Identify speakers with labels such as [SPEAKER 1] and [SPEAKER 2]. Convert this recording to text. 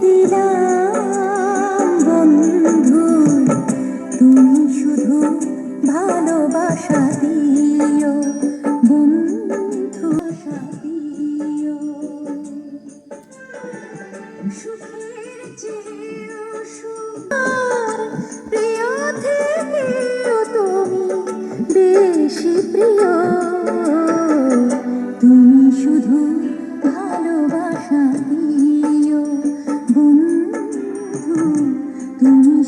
[SPEAKER 1] দিলাম বন্ধু। তুমি শুধু ভালোবাসা দিও প্রিয় থেকেও তুমি বেশি প্রিয়।